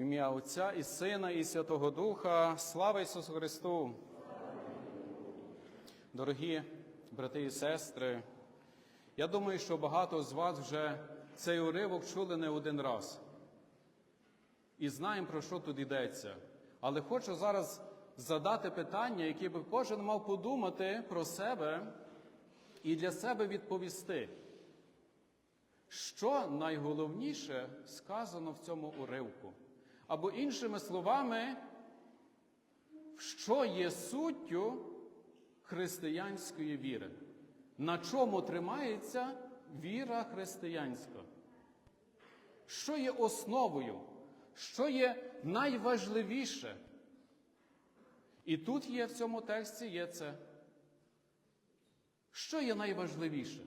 В ім'я Отця і Сина, і Святого Духа. Слава Ісусу Христу! Дорогі брати і сестри, я думаю, що багато з вас вже цей уривок чули не один раз. І знаємо, про що тут йдеться. Але хочу зараз задати питання, яке би кожен мав подумати про себе і для себе відповісти. Що найголовніше сказано в цьому уривку? Або іншими словами, що є суттю християнської віри? На чому тримається віра християнська? Що є основою? Що є найважливіше? І тут є в цьому тексті є це. Що є найважливіше?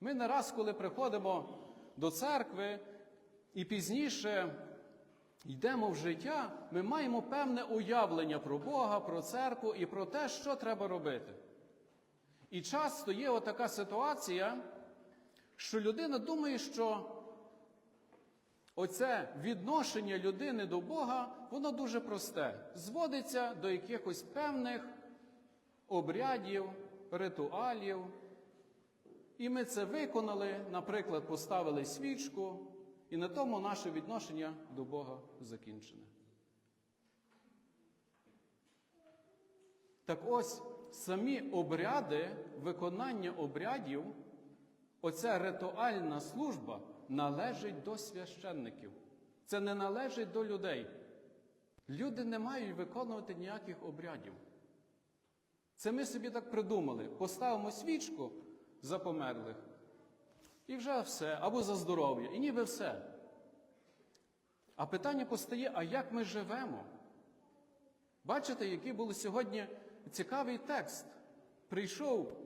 Ми не раз, коли приходимо до церкви і пізніше йдемо в життя, ми маємо певне уявлення про Бога, про церкву і про те, що треба робити. І часто є отака ситуація, що людина думає, що оце відношення людини до Бога, воно дуже просте. Зводиться до якихось певних обрядів, ритуалів. І ми це виконали, наприклад, поставили свічку, і на тому наше відношення до Бога закінчене. Так ось самі обряди, виконання обрядів, оця ритуальна служба належить до священників. Це не належить до людей. Люди не мають виконувати ніяких обрядів. Це ми собі так придумали. Поставимо свічку за померлих, і вже все, або за здоров'я, і ніби все. А питання постає: а як ми живемо? Бачите, який був сьогодні цікавий текст. Прийшов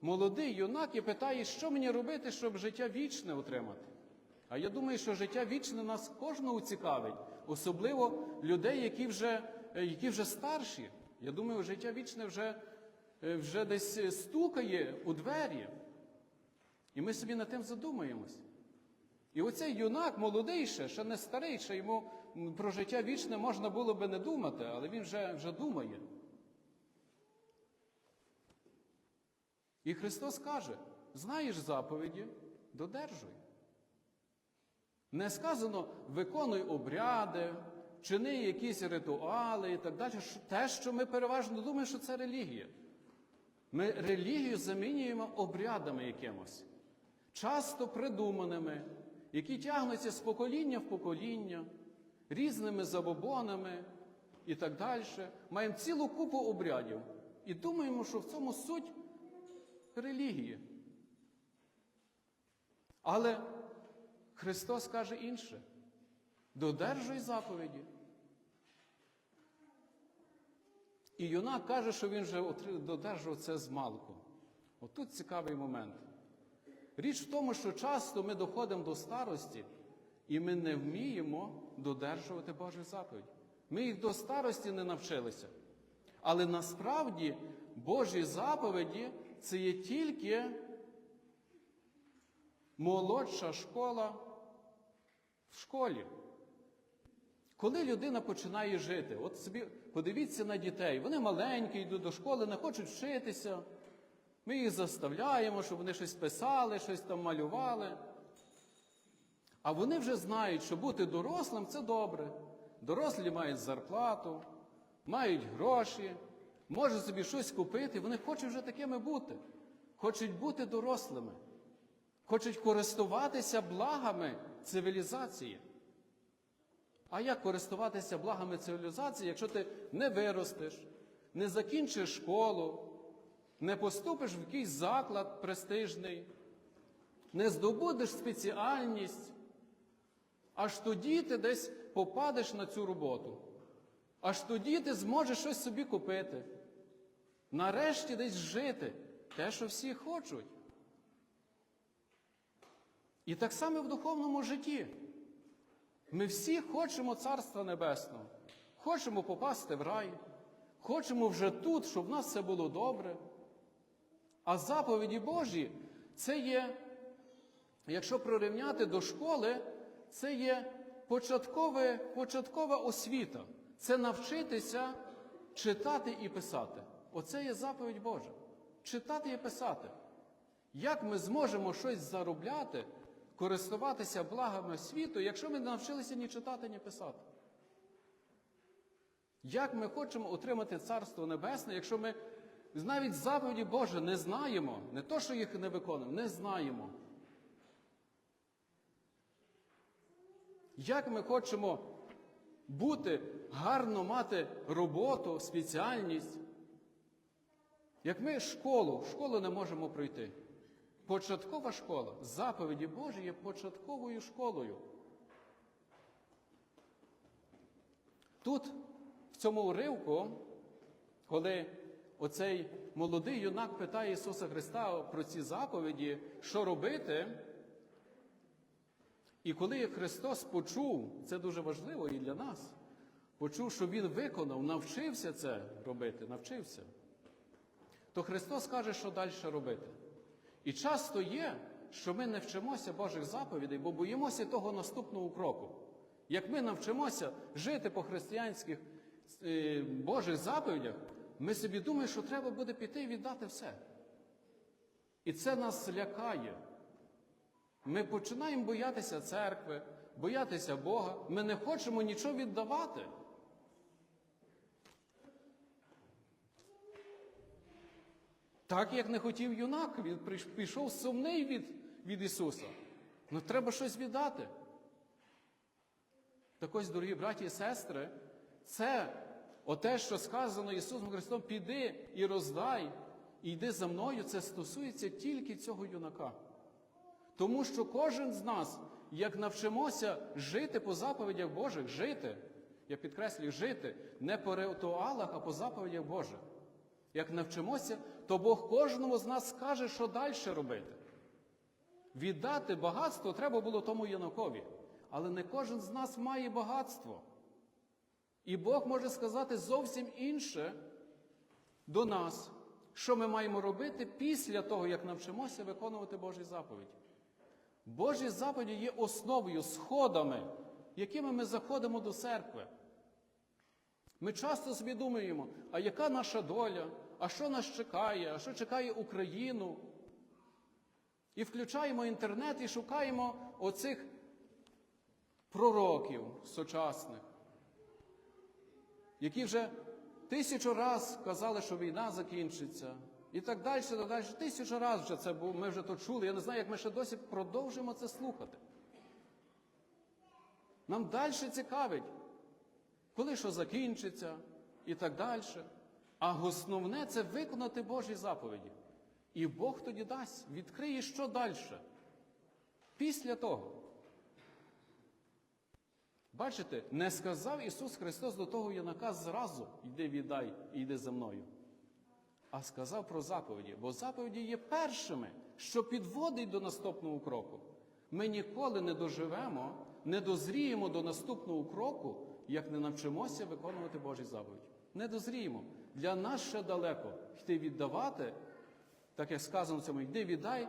молодий юнак і питає, що мені робити, щоб життя вічне отримати. А я думаю, що життя вічне нас кожного цікавить, особливо людей, які вже, які вже старші. Я думаю, життя вічне вже, вже десь стукає у двері. І ми собі над тим задумаємось. І оцей юнак, молодий ще, ще не старий, ще йому про життя вічне можна було би не думати, але він вже, вже думає. І Христос каже: знаєш заповіді, додержуй. Не сказано виконуй обряди, чини якісь ритуали і так далі. Те, що ми переважно думаємо, що це релігія. Ми релігію замінюємо обрядами якимось, часто придуманими, які тягнуться з покоління в покоління, різними забобонами і так далі. Маємо цілу купу обрядів і думаємо, що в цьому суть релігії. Але Христос каже інше: додержуй заповіді. І юнак каже, що він вже додержав це з малку. Отут цікавий момент. Річ в тому, що часто ми доходимо до старості, і ми не вміємо додержувати Божих заповідей. Ми їх до старості не навчилися. Але насправді Божі заповіді це є тільки молодша школа в школі. Коли людина починає жити, от собі подивіться на дітей, вони маленькі, йдуть до школи, не хочуть вчитися. Ми їх заставляємо, щоб вони щось писали, щось там малювали. А вони вже знають, що бути дорослим це добре. Дорослі мають зарплату, мають гроші, можуть собі щось купити. Вони хочуть вже такими бути. Хочуть бути дорослими, хочуть користуватися благами цивілізації. А як користуватися благами цивілізації, якщо ти не виростеш, не закінчиш школу, не поступиш в якийсь заклад престижний, не здобудеш спеціальність, аж тоді ти десь попадеш на цю роботу. Аж тоді ти зможеш щось собі купити. Нарешті десь жити те, що всі хочуть. І так само в духовному житті. Ми всі хочемо Царства Небесного, хочемо попасти в рай, хочемо вже тут, щоб в нас все було добре. А заповіді Божі це є, якщо прирівняти до школи, це є початкове, початкова освіта. Це навчитися читати і писати. Оце є заповідь Божа. Читати і писати. Як ми зможемо щось заробляти, користуватися благами світу, якщо ми не навчилися ні читати, ні писати? Як ми хочемо отримати Царство Небесне, якщо ми навіть заповіді Божі не знаємо, не то, що їх не виконуємо, не знаємо. Як ми хочемо бути, гарно мати роботу, спеціальність, як ми школу, школу не можемо пройти. Початкова школа, заповіді Божі є початковою школою. Тут, в цьому уривку, коли оцей молодий юнак питає Ісуса Христа про ці заповіді, що робити, і коли Христос почув, це дуже важливо і для нас, почув, що Він виконав, навчився це робити, навчився, то Христос каже, що далі робити. І часто є, що ми не вчимося Божих заповідей, бо боїмося того наступного кроку. Як ми навчимося жити по християнських е, Божих заповідях, ми собі думаємо, що треба буде піти і віддати все. І це нас лякає. Ми починаємо боятися церкви, боятися Бога. Ми не хочемо нічого віддавати. Так як не хотів юнак, він пішов сумний від, від Ісуса. Ну треба щось віддати. Так ось, дорогі браті і сестри, це оте, що сказано Ісусом Христом, піди і роздай, і йди за мною, це стосується тільки цього юнака. Тому що кожен з нас, як навчимося жити по заповідях Божих, жити, я підкреслюю, жити не по ритуалах, а по заповідях Божих. Як навчимося, то Бог кожному з нас скаже, що далі робити. Віддати багатство треба було тому юнакові, але не кожен з нас має багатство. І Бог може сказати зовсім інше до нас, що ми маємо робити після того, як навчимося виконувати Божі заповіді. Божі заповіді є основою, сходами, якими ми заходимо до церкви. Ми часто собі думаємо, а яка наша доля, а що нас чекає, а що чекає Україну? І включаємо інтернет і шукаємо оцих пророків сучасних, які вже тисячу раз казали, що війна закінчиться. І так далі, так далі. Тисячу разів вже це було, ми вже то чули. Я не знаю, як ми ще досі продовжуємо це слухати. Нам далі цікавить, коли що закінчиться і так далі. А основне це виконати Божі заповіді. І Бог тоді дасть, відкриє, що далі. Після того. Бачите, не сказав Ісус Христос до того юнака зразу йди віддай і йди за мною. А сказав про заповіді, бо заповіді є першими, що підводить до наступного кроку. Ми ніколи не доживемо, не дозріємо до наступного кроку, як не навчимося виконувати Божі заповіді. Не дозріємо. Для нас ще далеко йти віддавати, так як сказано цьому, йди віддай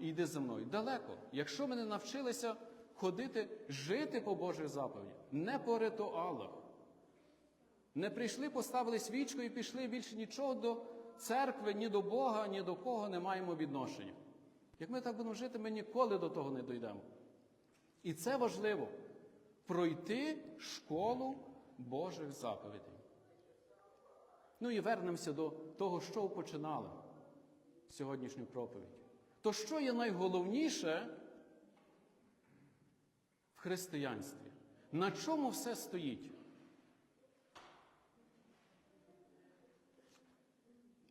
і йди за мною. Далеко. Якщо ми не навчилися ходити, жити по Божих заповідях, не по ритуалах. Не прийшли, поставили свічку і пішли більше нічого до церкви, ні до Бога, ні до кого не маємо відношення. Як ми так будемо жити, ми ніколи до того не дійдемо. І це важливо пройти школу Божих заповідей. Ну і вернемося до того, що починали сьогоднішню проповідь. То що є найголовніше християнстві? На чому все стоїть?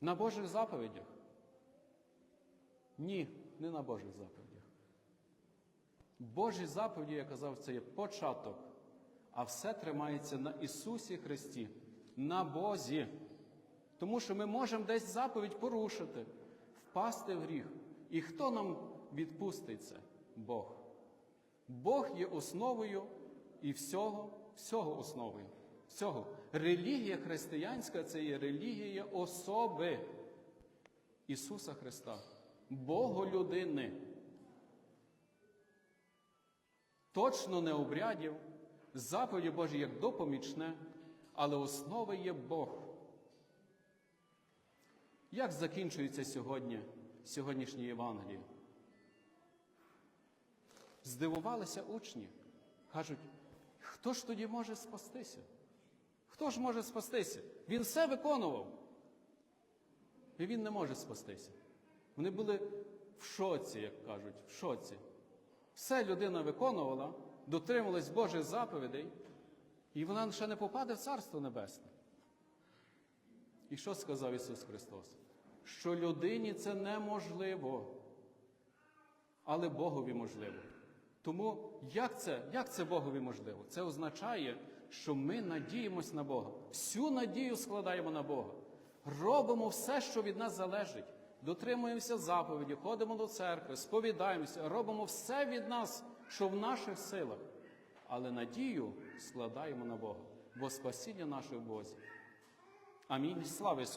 На Божих заповідях? Ні, не на Божих заповідях. Божі заповіді, я казав, це є початок, а все тримається на Ісусі Христі, на Бозі. Тому що ми можемо десь заповідь порушити, впасти в гріх. І хто нам відпустить це? Бог. Бог є основою і всього, всього основою. Всього. Релігія християнська це є релігія особи Ісуса Христа, Боголюдини. точно не обрядів, заповіді Божі як допомічне, але основа є Бог. Як закінчується сьогодні сьогоднішнє Євангеліє? Здивувалися учні. Кажуть, хто ж тоді може спастися? Хто ж може спастися? Він все виконував. І він не може спастися. Вони були в шоці, як кажуть, в шоці. Все людина виконувала, дотримувалась Божих заповідей, і вона ще не попаде в Царство Небесне. І що сказав Ісус Христос? Що людині це неможливо, але Богові можливо. Тому як це, як це Богові можливо? Це означає, що ми надіємось на Бога. Всю надію складаємо на Бога. Робимо все, що від нас залежить. Дотримуємося заповіді, ходимо до церкви, сповідаємося, робимо все від нас, що в наших силах. Але надію складаємо на Бога, бо спасіння наше в Бозі. Амінь. Слава Ісусу!